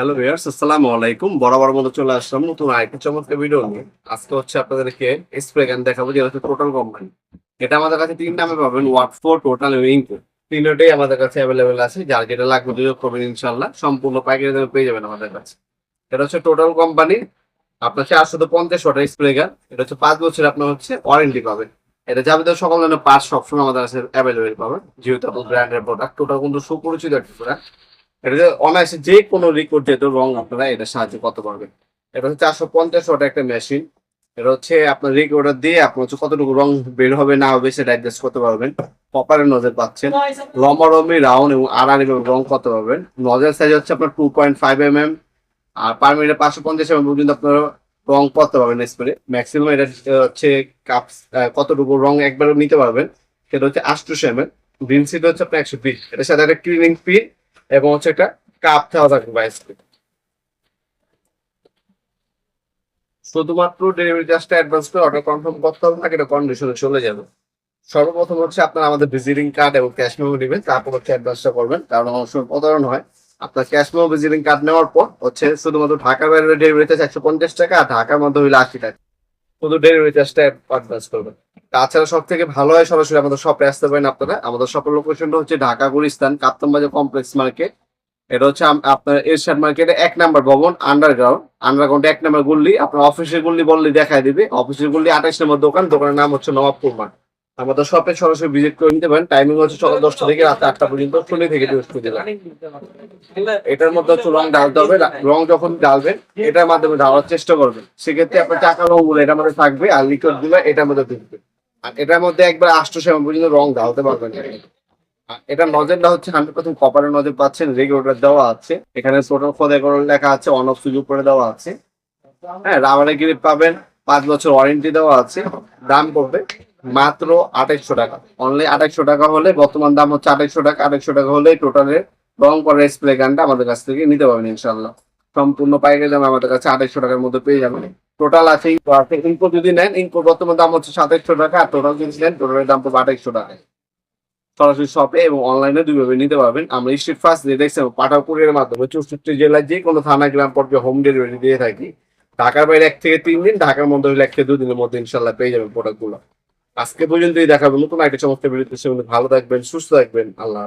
Hello viewers আসসালামু আলাইকুম বরাবর মতো চলে আসলাম নতুন আরেকটা চমৎকার ভিডিও নিয়ে। আজকে হচ্ছে আপনাদেরকে স্প্রে গান দেখাবো, যেটা হচ্ছে টোটাল কোম্পানি এটা আমাদের কাছে তিন নামে পাবেন ওয়াট ফোর টোটাল ইনকো তিনটাই আমাদের কাছে অ্যাভেলেবেল আছে। যার যেটা লাগবে যোগাযোগ করবেন ইনশাল্লাহ সম্পূর্ণ পাইকারি দামে পেয়ে যাবেন আমাদের কাছে। এটা হচ্ছে টোটাল কোম্পানি আপনার চারশো পঞ্চাশ ওয়াটার স্প্রে গান এটা হচ্ছে পাঁচ বছর আপনার হচ্ছে ওয়ারেন্টি পাবেন। এটা যাবতীয় সকল ধরনের পার্টস সবসময় আমাদের কাছে অ্যাভেলেবেল পাবেন। যেহেতু আপনার ব্র্যান্ডের প্রোডাক্ট টোটাল কিন্তু সুপরিচিত একটা প্রোডাক্ট এটা অনায়াসে যে কোনো রিকোড যেহেতু রং আপনারা এটা সাহায্য করতে পারবেন। এটা হচ্ছে চারশো পঞ্চাশ ওয়াট একটা মেশিন এটা হচ্ছে আপনার রিকোডার দিয়ে আপনার হচ্ছে কতটুকু রং বের হবে না হবে সেটা অ্যাডজাস্ট করতে পারবেন। কপারের নজর পাচ্ছেন। লম্বারমি রাউন্ড এবং আড়াআড়ি রং করতে পারবেন। নজর সাইজ হচ্ছে আপনার two point five M M আর পার মিনিটে পাঁচশো পঞ্চাশ এম পর্যন্ত আপনার রং করতে পারবেন স্প্রে ম্যাক্সিমাম এটা হচ্ছে কাপ কতটুকু রং একবার নিতে পারবেন। সেটা হচ্ছে আটশো এম এল গ্রিন সিট হচ্ছে আপনার একশো পিস এটার সাথে একটা ক্লিনিং ফি এবং হচ্ছে একটা কাপ দেওয়া থাকবে বাইশ শুধুমাত্র ডেলিভারি চার্জটা অ্যাডভান্স করে অর্ডার কনফার্ম করতে হবে না, এটা কন্ডিশনে চলে যাবে। সর্বপ্রথম হচ্ছে আপনার আমাদের ভিজিটিং কার্ড এবং ক্যাশ মেমো নেবেন, তারপর হচ্ছে অ্যাডভান্সটা করবেন, কারণ অনেক সময় প্রতারণ হয়। আপনার ক্যাশ মেমো ভিজিটিং কার্ড নেওয়ার পর হচ্ছে শুধুমাত্র ঢাকার বাইরে ডেলিভারি চার্জ একশো পঞ্চাশ টাকা আর ঢাকার মধ্যে হইলে আশি টাকা। শুধু ডেলিভারি চার্জটা অ্যাডভান্স করবেন। তাছাড়া সব থেকে ভালো হয় সরাসরি আমাদের শপে আসতে পারেন আপনারা। আমাদের শপের লোকেশনটা হচ্ছে ঢাকা গুলিস্তান, কাপ্তান বাজার কমপ্লেক্স মার্কেট এটা হচ্ছে আপনার এরশাদ মার্কেটে এক নাম্বার ভবন আন্ডারগ্রাউন্ড আন্ডারগ্রাউন্ড এক নাম্বার গুল্লি আপনার অফিসের গুল্লি বললে দেখায় দিবে। অফিসের গুল্লি আঠাশ নম্বর দোকান, দোকানের নাম হচ্ছে নবাবপুর মাঠ আমাদের শপে সরাসরি ভিজিট করে নিতে পারেন। টাইমিং হচ্ছে সকাল দশটা থেকে রাত আটটা পর্যন্ত শনি থেকে বৃহস্পতিবার। এটার মধ্যে হচ্ছে রং ঢালতে হবে। রং যখন ঢালবেন, এটার মাধ্যমে ঢালার চেষ্টা করবেন। সেক্ষেত্রে আপনার টাকা রংগুলো এটার মধ্যে থাকবে আর লিকুইডগুলো এটার মধ্যে ঢুকবে। আর এটার মধ্যে একবার আষ্ট সেমন পর্যন্ত রং ঢালতে পারবেন। এটার নজরটা হচ্ছে হান্ড্রেড পার্সেন্ট কপারের নজর পাচ্ছেন রেগুলেটর দেওয়া আছে। এখানে টোটাল খোদাই করে লেখা আছে অন অফ সুযোগ করে দেওয়া আছে। হ্যাঁ রাবারের গ্রিপ পাবেন, পাঁচ বছর ওয়ারেন্টি দেওয়া আছে। দাম পড়বে। মাত্র আঠাইশশো টাকা। অনলি আঠাইশশো টাকা হলে বর্তমান দাম হচ্ছে আঠাইশশো টাকা। আঠাইশশো টাকা হলে টোটালের রং করা স্প্রে গানটা আমাদের কাছ থেকে নিতে পারবেন ইনশাল্লাহ সম্পূর্ণ পাইকারি দাম আমাদের কাছে আঠাইশশো টাকার মধ্যে পেয়ে যাবেন। টোটাল আছে ইনকো যদি নেন ইনকো বর্তমান দাম হচ্ছে সাতাইশশো টাকা আর টোটাল যদি নেন টোটালের দাম পড়বে আঠাইশশো টাকা। সরাসরি শপে এবং অনলাইনে দুইভাবে নিতে পারবেন। আমরা স্ট্রিট ফার্স্ট দিয়ে দেখছি পাঠাপুরের মাধ্যমে চৌষট্টি জেলায় যে কোনো থানা, গ্রাম পর্যায়ে হোম ডেলিভারি দিয়ে থাকি। ঢাকার বাইরে এক থেকে তিন দিন, ঢাকার মধ্যে এক থেকে দুই দিনের মধ্যে ইনশাল্লাহ পেয়ে যাবেন প্রোডাক্টগুলো আজকে পর্যন্তই দেখাবো নতুন একটা চমৎকার ভিডিওতে ভালো থাকবেন সুস্থ থাকবেন আল্লাহ।